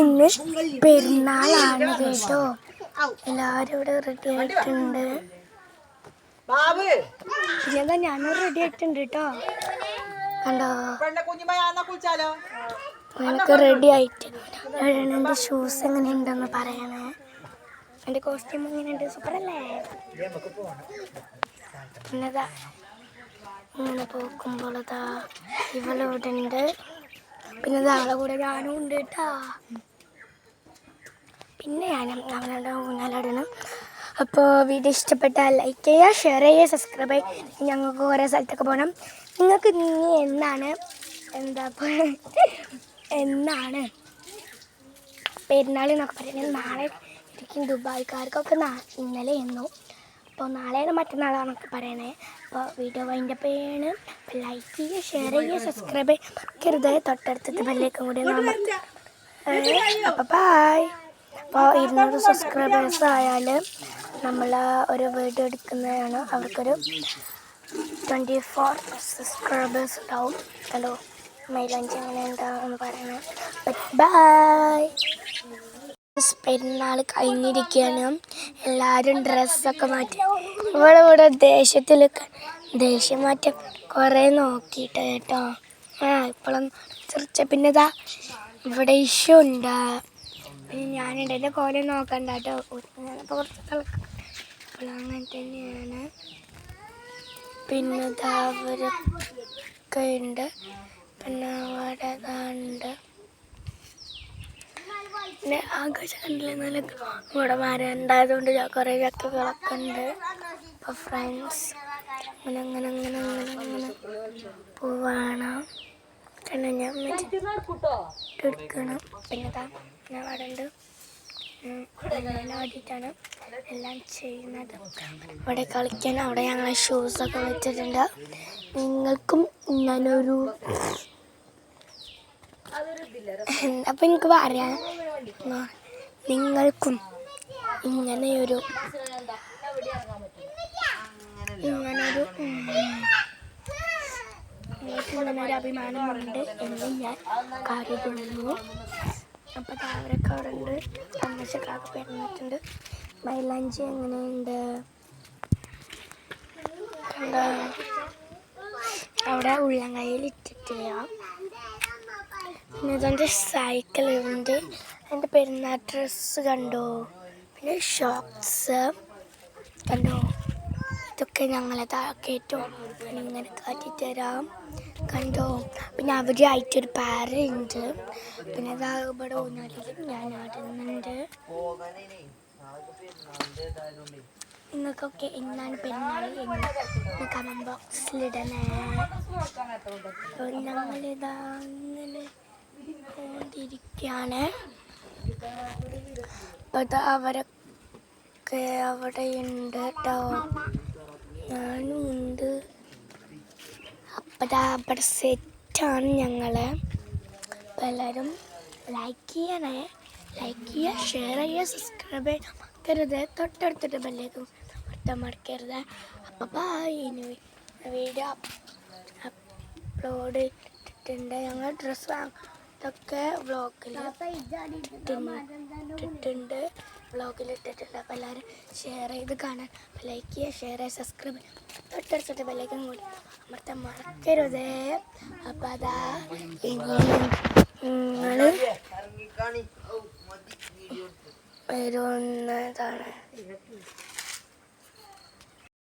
ഇന്ന് പെരുന്നാളാണ് കേട്ടോ. എല്ലാരും ഇവിടെ റെഡി ആയിട്ടുണ്ട്. ഇതെന്താ? ഞാനും റെഡി ആയിട്ടുണ്ട് കേട്ടോ. കണ്ടോ? എനിക്ക് റെഡി ആയിട്ടുണ്ട്. എന്റെ ഷൂസ് എങ്ങനെയുണ്ടെന്ന് പറയണേ. എന്റെ കോസ്റ്റ്യൂം എങ്ങനെയുണ്ട്? സൂപ്പർ അല്ലേ എന്നതാ ഇങ്ങനെ പോക്കുമ്പോളതാ ഇവളിവിടെ ഉണ്ട്. പിന്നെ നാളെ കൂടെ ഞാനും ഉണ്ട് കേട്ടാ പിന്നെ ഞാനും അവനോട് ഊഞ്ഞാലാടണം അപ്പോൾ വീഡിയോ ഇഷ്ടപ്പെട്ടാൽ ലൈക്ക് ചെയ്യുക ഷെയർ ചെയ്യുക സബ്സ്ക്രൈബ് ചെയ്യുക. ഞങ്ങൾക്ക് കുറേ സ്ഥലത്തൊക്കെ പോകണം നിങ്ങൾക്ക് നീ എന്നാണ്? എന്താ എന്നാണ്? പെരുന്നാൾ എന്നൊക്കെ പറയുന്നത്. നാളെ ഇരിക്കും ദുബായ്ക്കാർക്കൊക്കെ ഇന്നലെ എന്നു. അപ്പോൾ നാളെയാണ് മറ്റന്നാളാണെന്നൊക്കെ പറയണേ. അപ്പോൾ വീഡിയോ വൈൻഡ് അപ്പ് ലൈക്ക് ചെയ്യുക ഷെയർ ചെയ്യുക സബ്സ്ക്രൈബ് ചെയ്യുക. മറക്കരുത്. തൊട്ടടുത്തത്തെ ബെല്ലേക്കും കൂടി അപ്പോൾ ബായ് അപ്പോൾ ഇരുന്നൂറ് സബ്സ്ക്രൈബേഴ്സ് ആയാൽ നമ്മൾ ഒരു വീഡിയോ എടുക്കുന്നതാണ്. അവർക്കൊരു ട്വന്റി ഫോർ സബ്സ്ക്രൈബേഴ്സ് ഉണ്ടാവും. ഹലോ മൈലഞ്ച് എങ്ങനെ ഉണ്ടാവും പറയണേ. ബൈ പെരുന്നാൾ കഴിഞ്ഞിരിക്കുകയാണ് എല്ലാവരും ഡ്രസ്സൊക്കെ മാറ്റി. ഇവിടെ ഇവിടെ ദേഷ്യത്തിലൊക്കെ ദേഷ്യം മാറ്റം കുറേ നോക്കിയിട്ട് കേട്ടോ. ആ ഇപ്പോഴും ചെറിച്ച. പിന്നെ ഇതാ ഇവിടെ ഇഷ്യൂ ഉണ്ട്. പിന്നെ ഞാനുണ്ട്. എന്റെ കോല നോക്കണ്ട കേട്ടോ. കുറച്ച് കളക്കം അങ്ങനെ തന്നെയാണ്. പിന്നെ ഇതാ അവരൊക്കെ ഉണ്ട്. പിന്നെ അവിടെ ഇതാ ഉണ്ട്. പിന്നെ ആകാശം കണ്ടില്ല നല്ല ഇവിടെ മരം ഉണ്ടായതുകൊണ്ട് കുറേ ചക്കകളൊക്കെ ഉണ്ട്. അപ്പോൾ ഫ്രണ്ട്സ് അങ്ങനെ അങ്ങനെ അങ്ങനെ അങ്ങനെ അങ്ങനെ പോവാണ്. പിന്നെ ഞാൻ എടുക്കണം. പിന്നെ ഞാൻ അവിടെ ഉണ്ട്. ആടിയിട്ടാണ് എല്ലാം ചെയ്യുന്നത്. ഇവിടെ കളിക്കാൻ അവിടെ ഞങ്ങൾ ഷൂസൊക്കെ വെച്ചിട്ടുണ്ട്. നിങ്ങൾക്കും ഞാനൊരു അപ്പം എനിക്ക് പറയാം നിങ്ങൾക്കും ഇങ്ങനെയൊരു ഇങ്ങനൊരു ഇങ്ങനൊരു അഭിമാനമുണ്ട് എന്ന് ഞാൻ കരുതുന്നു. അപ്പോൾ താവരക്കാടുണ്ട് തമാശക്കാർക്ക് പെരുന്നിട്ടുണ്ട് മൈലാഞ്ചി എങ്ങനെയുണ്ട്? എന്താ? അവിടെ ഉള്ളംകൈയിൽ ഇട്ടിട്ടില്ല പിന്നെ ഇതെന്റെ സൈക്കിളുണ്ട് എന്റെ പെരുന്നാൾ ഡ്രസ്സ് കണ്ടോ? പിന്നെ ഷോക്സ് കണ്ടോ? ഇതൊക്കെ ഞങ്ങളെ കയറ്റോ ഇങ്ങനെ കാട്ടിത്തരാം കണ്ടോ? പിന്നെ അവരായിട്ടൊരു പാരയുണ്ട്. പിന്നെ ഇതാകപ്പെടെ ഇവിടെ ഞാൻ ആടുന്നുണ്ട്. നിങ്ങൾക്കൊക്കെ എന്നാണ് പെരുന്നാൾ എന്ന് കമന്റ് ബോക്സിലിടണേ അപ്പോൾ ഞങ്ങളിതാ ഇങ്ങനെ പോണ്ടിരിക്കുകയാണ് അപ്പോൾ ഇതാ അവരൊക്കെ അവിടെ ഉണ്ട് കേട്ടോ ഞാനും ഉണ്ട്. അപ്പം അവിടെ സെറ്റാണ് ഞങ്ങൾ അപ്പോൾ എല്ലാവരും ലൈക്ക് ചെയ്യണേ. ലൈക്ക് ചെയ്യുക ഷെയർ ചെയ്യുക സബ്സ്ക്രൈബ് ചെയ്യുക. മറക്കരുത്. തൊട്ടടുത്തിട്ട് ബെല്ലേക്കും മറക്കാൻ മറക്കരുത്. അപ്പം ബായ് ഇനി വീഡിയോ അപ്ലോഡ് ഇട്ടിട്ടുണ്ട് ഞങ്ങൾ ഡ്രസ്സ് വാങ്ങത്തൊക്കെ വ്ളോഗിൽ ഇട്ടിട്ടുണ്ട് വ്ളോഗിൽ ഇട്ടിട്ടുണ്ട്. അപ്പോൾ എല്ലാവരും ഷെയർ ചെയ്ത് കാണാൻ. ലൈക്ക് ചെയ്യുക ഷെയർ ചെയ്യുക സബ്സ്ക്രൈബ് ചെയ്യുക. തൊട്ടടുത്തിട്ട് ബെല്ലേക്കും കൂടി അമൃത്തം മറക്കരുതേ. അപ്പം അതാ നിങ്ങൾ വരുന്നതാണ്.